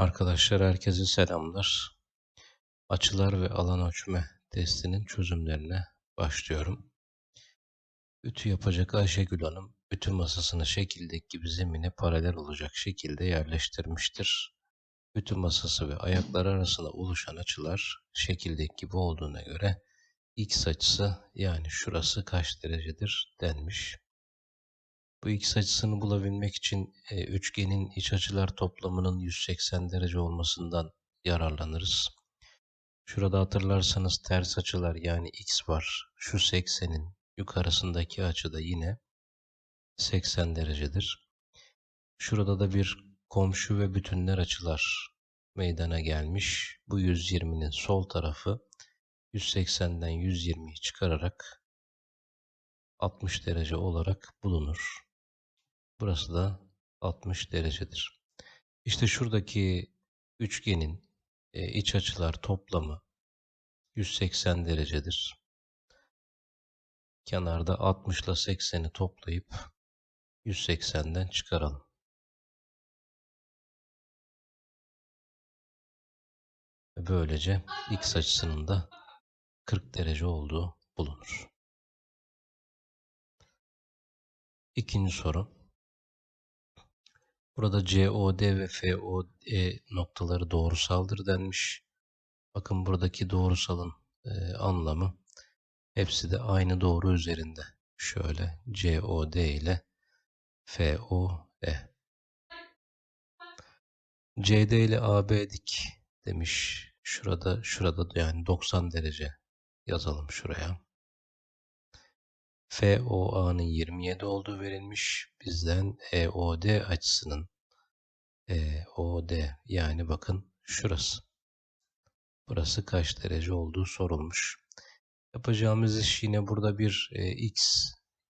Arkadaşlar herkese selamlar. Açılar ve alan ölçme testinin çözümlerine başlıyorum. Ütü yapacak Ayşegül Hanım ütü masasını şekildeki gibi zemine paralel olacak şekilde yerleştirmiştir. Ütü masası ve ayaklar arasında oluşan açılar şekildeki gibi olduğuna göre x açısı yani şurası kaç derecedir denmiş. Bu x açısını bulabilmek için e, üçgenin iç açılar toplamının 180 derece olmasından yararlanırız. Şurada hatırlarsanız ters açılar yani x var. Şu 80'in yukarısındaki açı da yine 80 derecedir. Şurada da bir komşu ve bütünler açılar meydana gelmiş. Bu 120'nin sol tarafı 180'den 120'yi çıkararak 60 derece olarak bulunur. Burası da 60 derecedir. İşte şuradaki üçgenin e, iç açılar toplamı 180 derecedir. Kenarda 60 ile 80'i toplayıp 180'den çıkaralım. Böylece x açısının da 40 derece olduğu bulunur. İkinci soru. Burada COD ve FOE noktaları doğrusaldır denmiş. Bakın buradaki doğrusalın e, anlamı hepsi de aynı doğru üzerinde. Şöyle COD ile FOE. CD ile AB dik demiş. Şurada şurada yani 90 derece yazalım şuraya. FOA'nın 27 olduğu verilmiş. Bizden EOD açısının EOD yani bakın şurası. Burası kaç derece olduğu sorulmuş. Yapacağımız iş yine burada bir e, x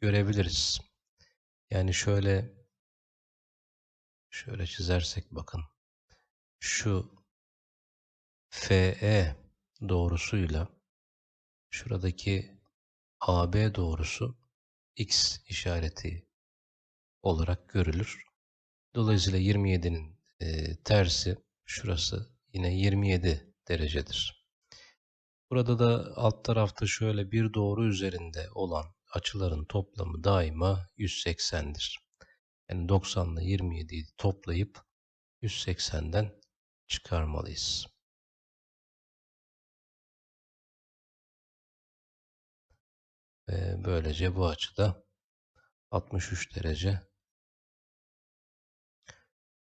görebiliriz. Yani şöyle şöyle çizersek bakın. Şu FE doğrusuyla şuradaki AB doğrusu X işareti olarak görülür. Dolayısıyla 27'nin e, tersi şurası yine 27 derecedir. Burada da alt tarafta şöyle bir doğru üzerinde olan açıların toplamı daima 180'dir. Yani 90 ile 27'yi toplayıp 180'den çıkarmalıyız. Ve böylece bu açıda 63 derece.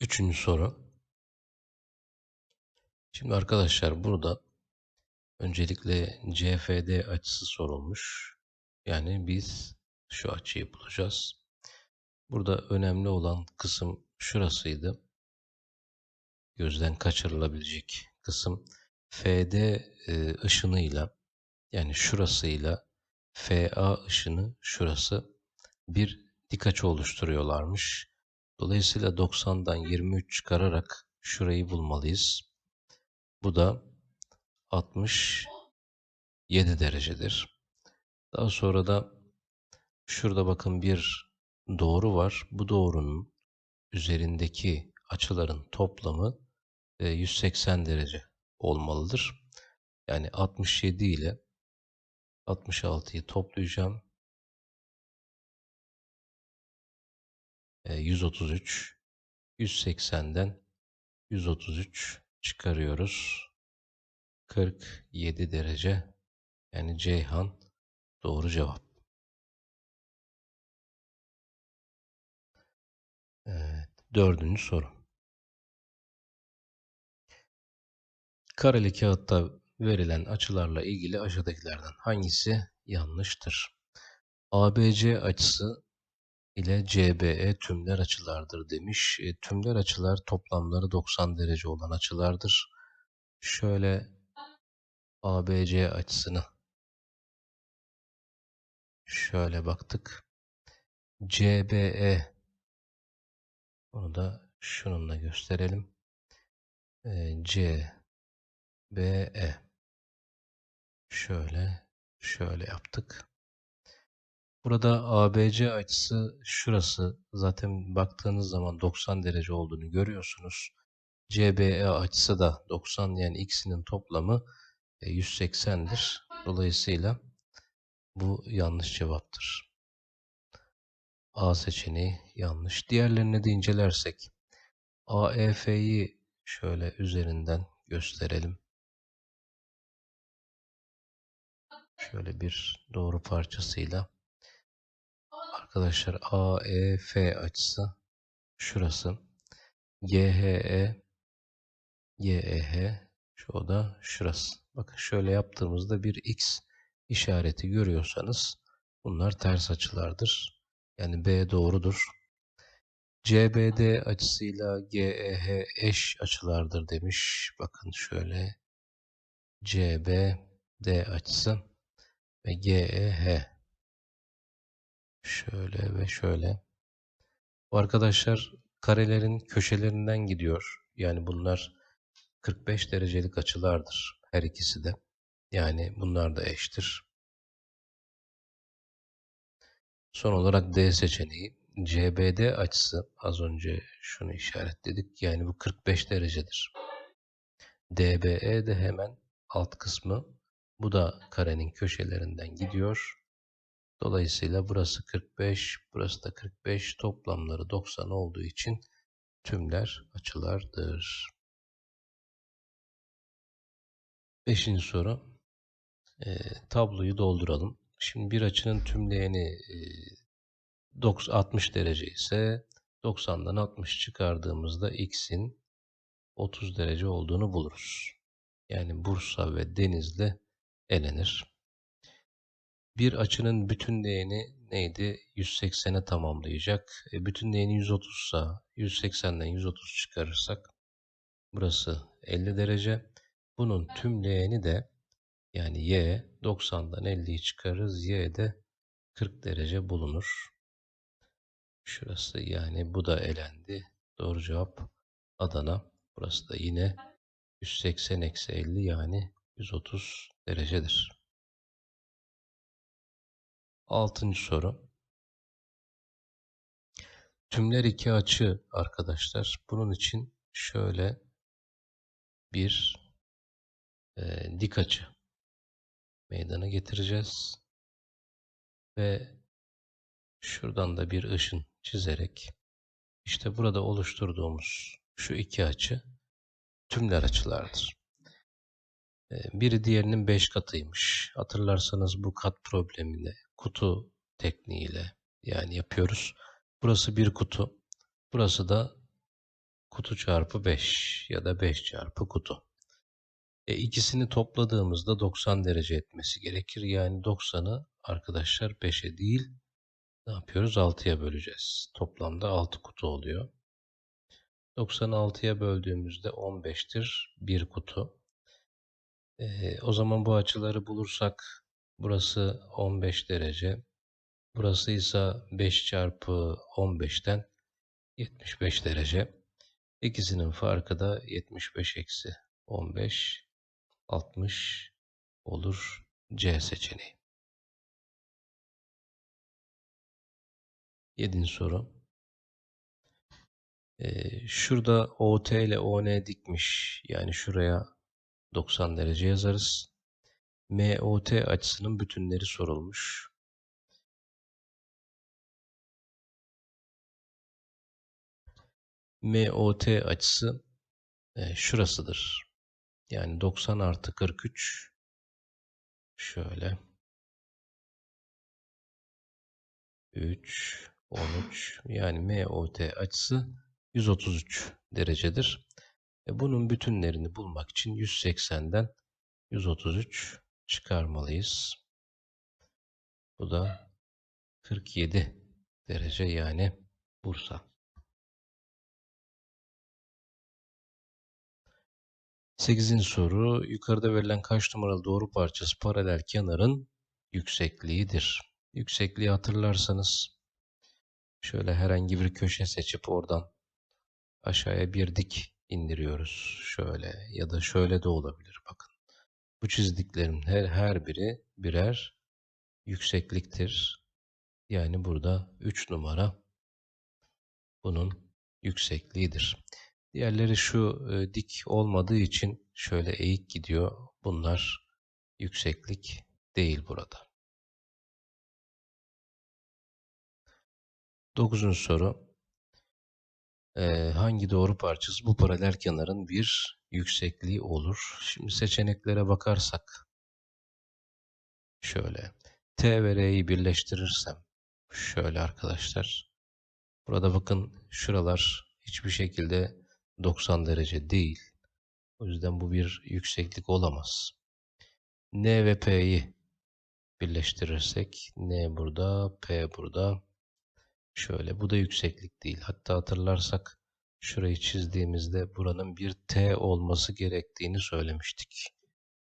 Üçüncü soru. Şimdi arkadaşlar burada öncelikle CFD açısı sorulmuş. Yani biz şu açıyı bulacağız. Burada önemli olan kısım şurasıydı. Gözden kaçırılabilecek kısım FD ışınıyla yani şurasıyla FA ışını şurası bir dik açı oluşturuyorlarmış. Dolayısıyla 90'dan 23 çıkararak şurayı bulmalıyız. Bu da 67 derecedir. Daha sonra da şurada bakın bir doğru var. Bu doğrunun üzerindeki açıların toplamı 180 e, derece olmalıdır. Yani 67 ile 66'yı toplayacağım. 133 180'den 133 çıkarıyoruz. 47 derece yani Ceyhan doğru cevap. Evet, dördüncü soru. Kareli kağıtta verilen açılarla ilgili aşağıdakilerden hangisi yanlıştır? ABC açısı ile CBE tümler açılardır demiş. E, tümler açılar toplamları 90 derece olan açılardır. Şöyle ABC açısını şöyle baktık. CBE onu da şununla gösterelim. E, CBE şöyle şöyle yaptık. Burada ABC açısı şurası. Zaten baktığınız zaman 90 derece olduğunu görüyorsunuz. CBE açısı da 90 yani ikisinin toplamı e, 180'dir. Dolayısıyla bu yanlış cevaptır. A seçeneği yanlış. Diğerlerini de incelersek AEF'yi şöyle üzerinden gösterelim. Şöyle bir doğru parçasıyla. Arkadaşlar AEF açısı şurası. GHE GEH şu da şurası. Bakın şöyle yaptığımızda bir X işareti görüyorsanız bunlar ters açılardır. Yani B doğrudur. CBD açısıyla GEH eş açılardır demiş. Bakın şöyle CBD açısı ve GEH şöyle ve şöyle. Bu arkadaşlar karelerin köşelerinden gidiyor. Yani bunlar 45 derecelik açılardır her ikisi de. Yani bunlar da eştir. Son olarak D seçeneği. CBD açısı az önce şunu işaretledik. Yani bu 45 derecedir. DBE de hemen alt kısmı. Bu da karenin köşelerinden gidiyor. Dolayısıyla burası 45, burası da 45. Toplamları 90 olduğu için tümler açılardır. Beşinci soru. E, tabloyu dolduralım. Şimdi bir açının tümleyeni e, 60 derece ise 90'dan 60 çıkardığımızda x'in 30 derece olduğunu buluruz. Yani Bursa ve Denizli elenir. Bir açının bütün değeni neydi? 180'e tamamlayacak. E, bütün değeni 130 ise 180'den 130 çıkarırsak burası 50 derece. Bunun tüm değeni de yani y 90'dan 50'yi çıkarırız. Y de 40 derece bulunur. Şurası yani bu da elendi. Doğru cevap Adana. Burası da yine 180 eksi 50 yani 130 derecedir. Altıncı soru. Tümler iki açı arkadaşlar. Bunun için şöyle bir e, dik açı meydana getireceğiz. Ve şuradan da bir ışın çizerek işte burada oluşturduğumuz şu iki açı tümler açılardır. Biri diğerinin 5 katıymış. Hatırlarsanız bu kat problemini kutu tekniğiyle yani yapıyoruz. Burası bir kutu. Burası da kutu çarpı 5 ya da 5 çarpı kutu. E, ikisini topladığımızda 90 derece etmesi gerekir. Yani 90'ı arkadaşlar 5'e değil ne yapıyoruz? 6'ya böleceğiz. Toplamda 6 kutu oluyor. 90'ı 6'ya böldüğümüzde 15'tir bir kutu. E, o zaman bu açıları bulursak burası 15 derece. Burası ise 5 çarpı 15'ten 75 derece. İkisinin farkı da 75 eksi 15 60 olur C seçeneği. Yedinci soru. Ee, şurada OT ile ON dikmiş. Yani şuraya 90 derece yazarız. MOT açısının bütünleri sorulmuş. MOT açısı e, şurasıdır. Yani 90 artı 43 şöyle 3 13 yani MOT açısı 133 derecedir. E bunun bütünlerini bulmak için 180'den 133 çıkarmalıyız. Bu da 47 derece yani Bursa. 8. soru. Yukarıda verilen kaç numaralı doğru parçası paralel kenarın yüksekliğidir? Yüksekliği hatırlarsanız şöyle herhangi bir köşe seçip oradan aşağıya bir dik indiriyoruz. Şöyle ya da şöyle de olabilir. Bakın bu çizdiklerim her, her biri birer yüksekliktir. Yani burada 3 numara bunun yüksekliğidir. Diğerleri şu e, dik olmadığı için şöyle eğik gidiyor. Bunlar yükseklik değil burada. Dokuzuncu soru. Ee, hangi doğru parçası bu paralel kenarın bir yüksekliği olur? Şimdi seçeneklere bakarsak şöyle T ve R'yi birleştirirsem şöyle arkadaşlar. Burada bakın şuralar hiçbir şekilde 90 derece değil. O yüzden bu bir yükseklik olamaz. N ve P'yi birleştirirsek N burada, P burada. Şöyle bu da yükseklik değil. Hatta hatırlarsak şurayı çizdiğimizde buranın bir T olması gerektiğini söylemiştik.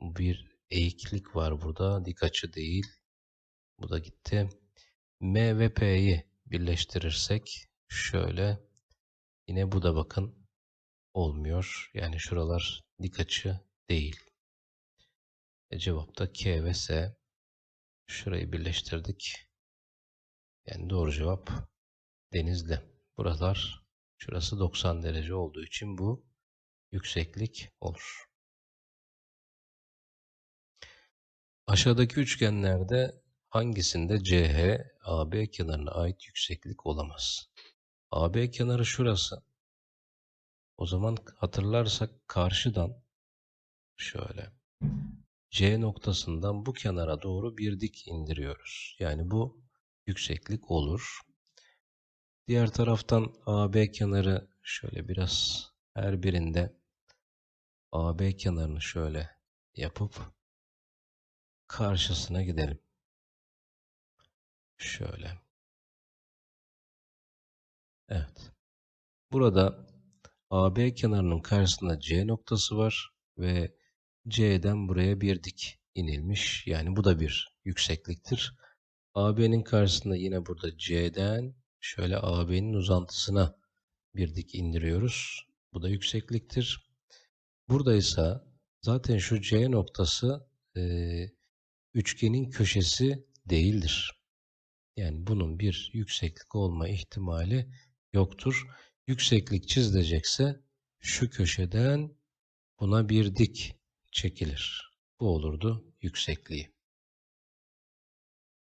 Bir eğiklik var burada. Dik açı değil. Bu da gitti. M ve P'yi birleştirirsek şöyle yine bu da bakın olmuyor. Yani şuralar dik açı değil. E cevapta K ve S. Şurayı birleştirdik. Yani doğru cevap Denizli. Buralar şurası 90 derece olduğu için bu yükseklik olur. Aşağıdaki üçgenlerde hangisinde CH AB kenarına ait yükseklik olamaz? AB kenarı şurası. O zaman hatırlarsak karşıdan şöyle C noktasından bu kenara doğru bir dik indiriyoruz. Yani bu yükseklik olur. Diğer taraftan AB kenarı şöyle biraz her birinde AB kenarını şöyle yapıp karşısına gidelim. Şöyle. Evet. Burada AB kenarının karşısında C noktası var ve C'den buraya bir dik inilmiş. Yani bu da bir yüksekliktir. AB'nin karşısında yine burada C'den şöyle AB'nin uzantısına bir dik indiriyoruz. Bu da yüksekliktir. Burada ise zaten şu C noktası e, üçgenin köşesi değildir. Yani bunun bir yükseklik olma ihtimali yoktur. Yükseklik çizilecekse şu köşeden buna bir dik çekilir. Bu olurdu yüksekliği.